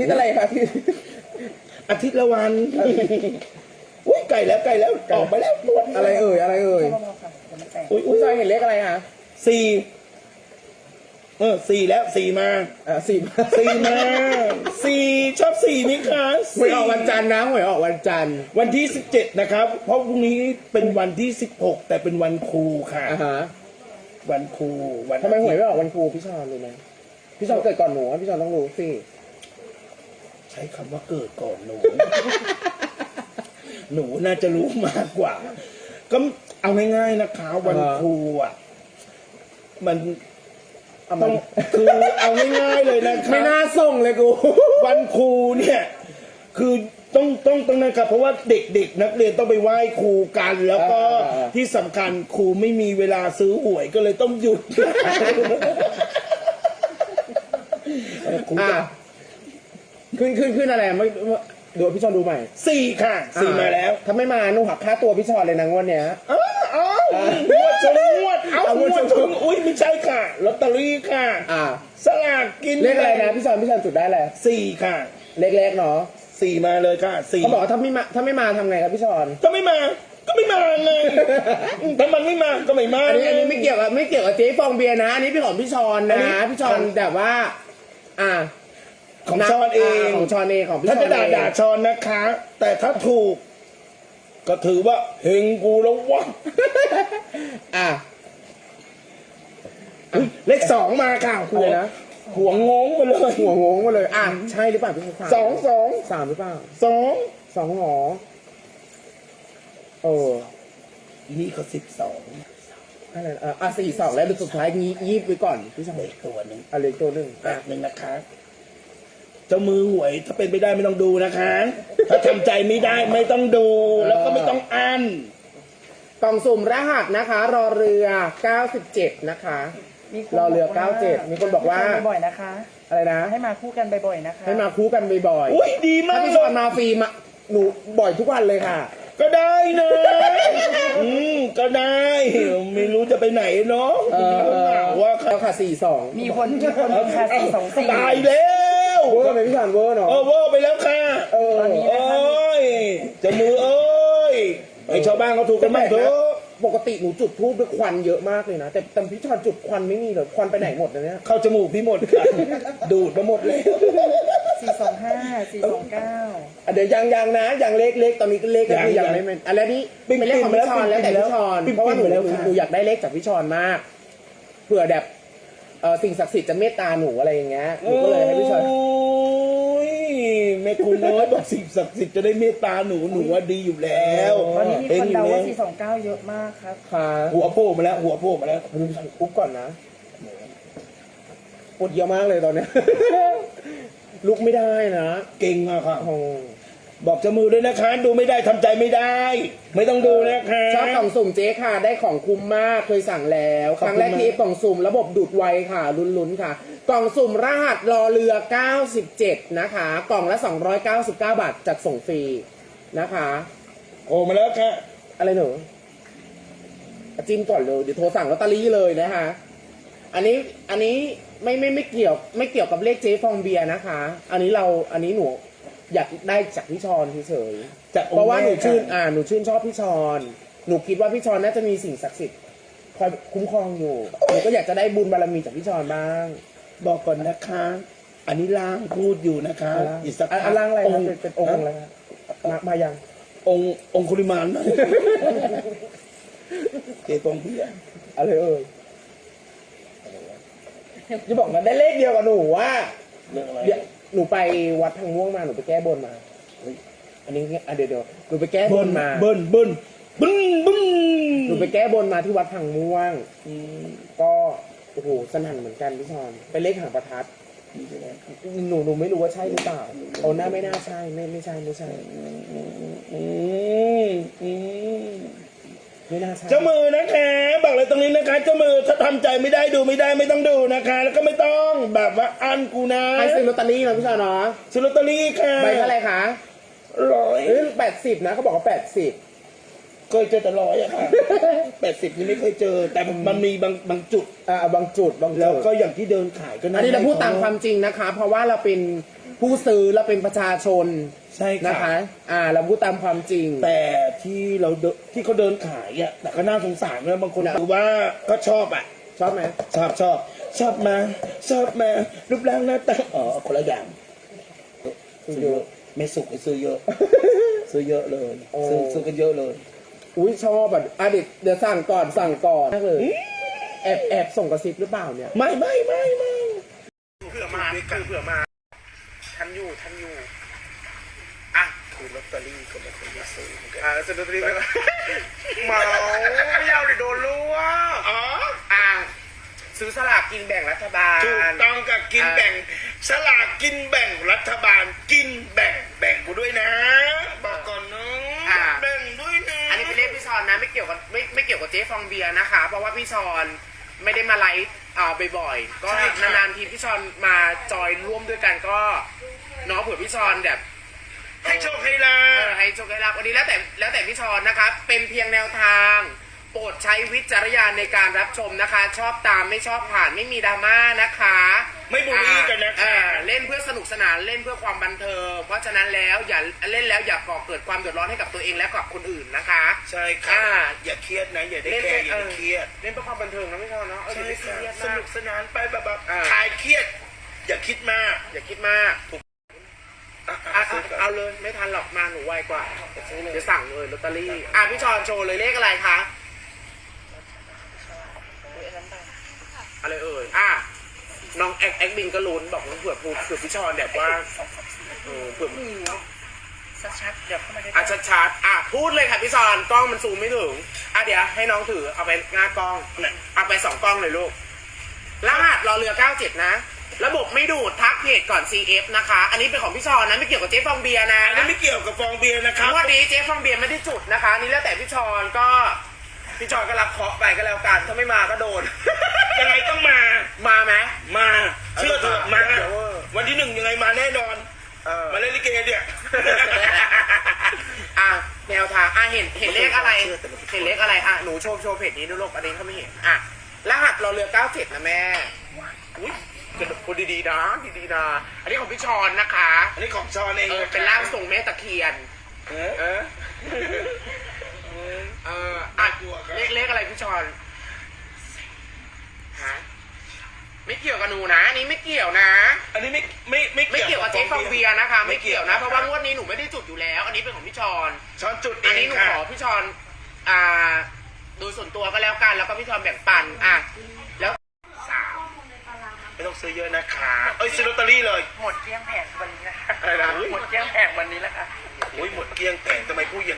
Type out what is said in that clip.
ทิศอะไรคะทิศอาทิตย์ละวันอุ้ยไก่แล้วไก่แล้วออกไปแล้วตัวนี้อะไรเอ่ยอะไรเอ่ยอุ้ยอุ้อุ้ยยจอยเห็นเลขอะไรคะสี่เออสี่แล้วสี่มาอ่าสี่สี่มาสี่ชอบสี่นี่คะหวยออกวันจันทร์นะหวยออกวันจันทร์วันที่สิบเจ็ดนะครับ เพราะพรุ่งนี้เป็นวันที่สิบหกแต่เป็นวันครูค่ะอ่าฮะวันครูวันทำไมหวยไม่ออกวันครูพี่ชอนรู้ไหมพี่ชอนเกิดก่อนหนูอะพี่ชอนต้องรู้สิ ใช้คำว่าเกิดก่อนหนู หนูน่าจะรู้มากกว่า ก็เอาง่ายๆนะคะ วันครูอะ มันเอาต้มาองคือเอาง่ายๆเลยนะคะไม่น่าส่งเลยกู วันครูเนี่ย คือต้องต้องต้องนะครับเพราะว่าเด็กๆ นักเรียนต้องไปไหว้ครูกัน แล้วก็อ่าๆที่สำคัญครูไม่มีเวลาซื้อหวยก็เลยต้องหยุดเออครูอะจะ ขึ้นขึ้นขึ้นอะไรไม่เดี๋ยวพี่ชอนดูใหม่สี่ค่ะสี่มาแล้วถ้าไม่มาหนุ่หักค่าตัวพี่ชอนเลยนะงวดเนี้ยอ้าวอ้าวงวดชนงวดเอาเอางงววดดชชนนอุ้ยไม่ใช่ค่ะลอตเตอรี่ค่ะ อ่าสลากกินเลขอะไรนะพี่ชอนพี่ชอนจุดได้แหละสี่ค่ะเลขแรกเนาะสี่มาเลยค่ะสี่เขาบอกว่าถ้าไม่มาถ้าไม่มาทำไงครับพี่ชอนก็ไม่มาก็ไม่มาไงถ้ามันไม่มาก็ไม่มาอันนี้อันนี้ไม่เกี่ยวกับไม่เกี่ยวกับเจ๊ฟองเบียร์นะอันนี้เป็นของพี่ชอนอันนะนี้พี่ชอนแบบว่า อ่า ของชอนเองของชอนเองของพี่ชถ้าอนจะด่าเองด่าชอนนะคะ แต่ถ้าถูก ก็ถือว่าเฮงกูแล้ววะอะอุ๊ยเลขสองมาค่ะหัวอะไรนะหัวงงไปเลยหัวงงมาเลย อะใช่หรือเปล่าพี่ชอนสองสองสามหรือเปล่าสองสองหรอเออนี่ก็สิบสองอะไรนะอะอะสี่สองแล้วสุดท้ายงี้ยีบไว้ก่อนพี่ชอนเลขตัวหนึ่งอะไรตัวหนึ่งแป๊อะบหนึ่งนะคะ เจ้ามือหวยถ้าเป็นไปได้ไม่ต้องดูนะคะ ถ้าทำใจไม่ได้ไม่ต้องดูแล้วก็ไม่ต้องอ่านกล่องสุ่มรหัสนะคะ รอเรือ 97 นะคะมีคนรอเรือบอกว่า97มีคนบอกว่า บ่อยๆนะคะ อะไรนะ ให้มาคู่กันบ่อยๆนะคะให้มาคู่กันบ่อยอุ้ยดีๆมาถ้ากพี่ชอนมาฟรีมาหนูบ่อยทุกวันเลยค่ะ ก็ได้นะอืมก็ได้ไม่รู้จะไปไหนเนาะเออเออว่าแล้วค่ะสี่สองมีคนมีคนมีค่ะสี่สองสี่ตายแล้ว เวอร์ไหมพี่ชอนเวอร์เนาะเออเวอร์ไปแล้วค่ะ เออตอนนี้ โอ้ยเจะมือเอ้ยไอชาวบ้านเขาถูกกันบ้างเถอะปกติหนูจุดทูบด้วยควันเยอะมากเลยนะ แต่แต่พี่ชอนจุดควันไม่มีเลยควันไปไหนหมดนะเนี่ยเข้าจมูกพี่หมดค่ะดูดมาหมดเลย สี่สองห้าสี่สองเก้าอะเดี๋ยวยังยังนะยังเล็กเล็กตอนนี้ก็เล็กก็คือยัยังงไม่เป็นอันนี้ปิ้งเป็นเลขของพี่ชอนปิ้งแล้วแต่พี่ชอนปิ้งเพราะว่าหนูปิ้งแล้วหนูค่ะ หนูอยากได้เลขจากพี่ชอนมากเผื่อแบบ เออสิ่งศักดิ์สิทธิ์จะเมตตาหนูอะไรอย่างเงี้ยหนูก็เลยให้พี่ชอนโอ้ยแม่คุณน้อยบอกสิ่งศักดิ์สิทธิ์จะได้เมตตาหนูหนูว่าดีอยู่แล้วตอนนี้มีคนเดาว่าห็สี่สองเก้าเยอะมากครับ ค่ะหัวโผล่มาแล้ว หัวโผล่มาแล้วพี่ชอนอุ๊บก่อนนะปวดเยอะมากเลยตอนเนี้ย ลุกไม่ได้นะ เก่งอะค่ะ โอ้ บอกเจามือด้วยนะคะ ดูไม่ได้ทำใจไม่ได้ ไม่ต้องดูนะคะ ชอบกล่องสุ่มเจ๊ค่ะ ได้ของคุ้มมากเคยสั่งแล้ว ขอบคคุณรั้งแรกที่มากกล่องสุ่มระบบดูดไวค่ะ ลุ้นๆค่ะ กล่องสุ่มรหัสรอเรือ 97 นะคะ กล่องละ 299 บาทจัดส่งฟรีนะคะโผล่มาแล้วค่ะ อะไรหนูอะจิ้มก่อนเลยเดี๋ยวโทรสั่งลอตเตอรี่เลยนะคะ อันนี้อันนี้ไม่ไม่ไม่เกี่ยวไม่เกี่ยวกับเลขเจ๊ฟองเบียร์นะคะ อันนี้เราอันนี้หนู อยากได้จากพี่ชอนเฉยๆจากองค์เพราะว่าหนูแม่ชื่น ค่ะ อ่าหนูชื่นชอบพี่ชอนหนูคิดว่าพี่ชอนน่าจะมีสิ่งศักดิ์สิทธิ์คอยคุ้มครองอยู่หนูก็อยากจะได้บุญบารมีจากพี่ชอนบ้าง บอกก่อนนะคะ อันนี้ล่างพูดอยู่นะคะอะไรอีกสักอะพักร่างอะไรครับค์เป็นเป็นองค์อะไรครับมามายัง องค์องคุลิมานนะ เจตงพี่อะอะไรเอ่ยจะบอกนะได้เลขเดียวกับหนูว่าเรื่องอะไรเดี๋ยว หนูไปวัดทางม่วงมาหนูไปแก้บนมาเฮ้ยอันนี้อะเดี๋ยวเดี๋ยวหนูไปแก้บเบิ้นลมา เบิ้ลเบิ้ลบึ้นบึ้นหนูไปแก้บนมาที่วัดทางม่วงอืมก็โอ้โหสนั่นเหมือนกันพี่ชอนเป็นเลขหางประทัดนี่ใช่ไหมหนูหนูไม่รู้ว่าใช่หรือเปล่าโอ้น่าไม่น่าใช่ไม่ไม่ใช่ไม่ใช่อืมอืม ไม่น่าใช่เจ้ามือนะคะ บอกเลยตรงนี้นะคะเจ้ามือถ้าทำใจไม่ได้ดูไม่ได้ไม่ต้องดูนะคะ แล้วก็ไม่ต้องแบบว่าอันกูนะให้ซื้อลอตเตอรี่นะพี่ชอนเนาะซื้อลอตเตอรี่ค่ะใบเท่าไหร่คะร้อยเอ้ยแปดสิบนะเขาบอกว่าแปดสิบ เคยเจอแต่ร้อยอะค่ะแปดสิบนี่ไม่เคยเจอ แต่มันมีบางบางจุด อ่าบางจุดบางจุดแล้วก็อย่างที่เดินขายก็อันนี้เราพูดตามความจริงนะคะ เพราะว่าเราเป็นผู้ซื้อเราเป็นประชาชน ใช่นะค่ะคะ อ่า เราพูดตามความจริง แต่ที่เราเดินที่เขาเดินขายอะแต่ก็น่าสงสารนะบางคนนะ คือว่าก็ชอบอะ ชอบไหมชอบชอบชอบมาชอบมารูปร่างหน้าตาอ๋อคนละอย่างซื้อเยอะไม่สุกให้ซื้อเยอะ ซื้อเยอะเลยโอ้ซื้อซื้อกันเยอะเลย อุ้ยชอบอะอะเดี๋ยวเดี๋ยวสั่งก่อนสั่งก่อนมากเลย แอบแอบส่งกระซิบหรือเปล่าเนี่ย ไม่ไม่ไม่ไม่เผื่อมาคือเผื่อมา ทันอยู่ทันอยู่ อะคือลอตเตอรี่ก็ไม่เคยได้ซื้อเหมือนกันอ่าซื้อลอตเตอรี่ไปก่อนเมาไม่เอาเดี๋ยวโดนรู้ว่าอ๋ออ่าซื้อสลากกินแบ่งรัฐบาล ถูกต้องกับกินแบ่ง สลากกินแบ่งรัฐบาลกินแบ่งแบ่งกูด้วยนะบอกก่อนนะอ่าแบ่งด้วยนะอันนี้เป็นเลขพี่ชอนนะไม่เกี่ยวกับไม่ไม่เกี่ยวกับเจ๊ฟองเบียร์นะคะ เพราะว่าพี่ชอนไม่ได้มาไลฟ์อ่าบ่อยๆก็นานๆทีพี่ชอนมาจอยร่วมด้วยกันก็เน้องเผื่อพี่ชอนแบบ ให้โชคให้ลาเออให้โชคให้ลาภวันนี้แล้วแต่แล้วแต่พี่ชอนนะคะเป็นเพียงแนวทาง โปรดใช้วิจารณญาณในการรับชมนะคะ ชอบตามไม่ชอบผ่านไม่มีดราม่านะคะไม่บูลลี่กันนะคะอ่าเล่นเพื่อสนุกสนานเล่นเพื่อความบันเทิงเพราะฉะนั้นแล้วอย่าเล่นแล้วอย่าก่อเกิดความเดือดร้อนให้กับตัวเองและกับคนอื่นนะคะ ใช่ค่ะอ่าอย่าเครียดนะอย่าได้เล่นแคเพื่ร์อย่าได้เครียดเล่นเพื่อความบันเทิงนะไม่ชอบเนาะเออใช่อย่าไปเคค่ะรียดสมาก นุกสนานไปแบบแบบอ่า คลายเครียด อย่าคิดมาก อย่าคิดมากอะอะอะอะ เอาเลยไม่ทันหรอกมาหนูไวกว่าเดี๋ยวสั่งเลยลอตเตอรี่อะพี่ชอนโชว์เลยเลขอะไรคะอะไรเอ่ยอะน้องแอกแอกบินก็ลุ้นบอกว่าเผื่อเผื่อพี่ชอนแบบว่าเออเผื่อชัดๆเดี๋ยวเข้ามาได้อะชัดๆอะพูดเลยค่ะพี่ชอนกล้องมันซูมไม่ถึงอะเดี๋ยวให้น้องถือเอาไปหน้ากล้องเอาไปสองกล้องเลยลูกรหัสรอเรือ97นะ ระบบไม่ดูดทักเพจก่อน CF นะคะ อันนี้เป็นของพี่ชอนนะไม่เกี่ยวกับเจ๊ฟองเบียร์นะอันนี้ไม่เกี่ยวกับฟองเบียร์นะครับงวดนี้เจ๊ฟองเบียร์ไม่ได้จุดนะคะนี่แล้วแต่พี่ชอนก็พี่ชอนก็รับเคราะห์ไปก็แล้วกันถ้าไม่มาก็โดน ยังไงต้องมา มาไหม มาเชื่อเถอะมา เดี๋ยวเวอร์วันที่หนึ่งยังไงมาแน่นอน เออมาเล่นลิเกเนี่ย อะแนวทางอะเห็นเห็นเลขอะไร เห็นเลขอะไรอะหนูโชว์โชว์เพจนี้ดูลูกอันนี้เขาไม่เห็นอะรหัสเราเรือ 97 นะแม่อุ้ย กระโดดพูดดีๆนะดีๆนะ อันนี้ของพี่ชอนนะคะอันนี้ของชอนเองเออเป็นร่างทรงแม่ตะเคียน เออเออ เอออะกลัวครับเลขเลขอะไรพี่ชอนฮะไม่เกี่ยวกับหนูนะอันนี้ไม่เกี่ยวนะ อันนี้ไม่ไม่ไม่ไม่เกี่ยวกับเจ๊ฟองเบียร์นะคะ ไม่เกี่ยวนะ เพราะว่าคงวดนี้หนูไม่ได้จุดอยู่แล้ว อันนี้เป็นของพี่ชอน ช้อนจุดเออันนี้งหนูค่ะขอพี่ชอน อ่าโดยส่วนตัวก็แล้วกัน แล้วก็พี่ชอนแบ่งปัน อะ แล้วสาม ไม่ต้องซื้อเยอะนะคะ เอ้ยซื้อลอตเตอรี่เลย หมดเกลี้ยงแผงวันนี้แล้วค่ะอะไรนะ หมดเกลี้ยงแผงวันนี้แล้วค่ะ โอ้ยหมดเกลี้ยงแต่งทำไมพูดอย่าง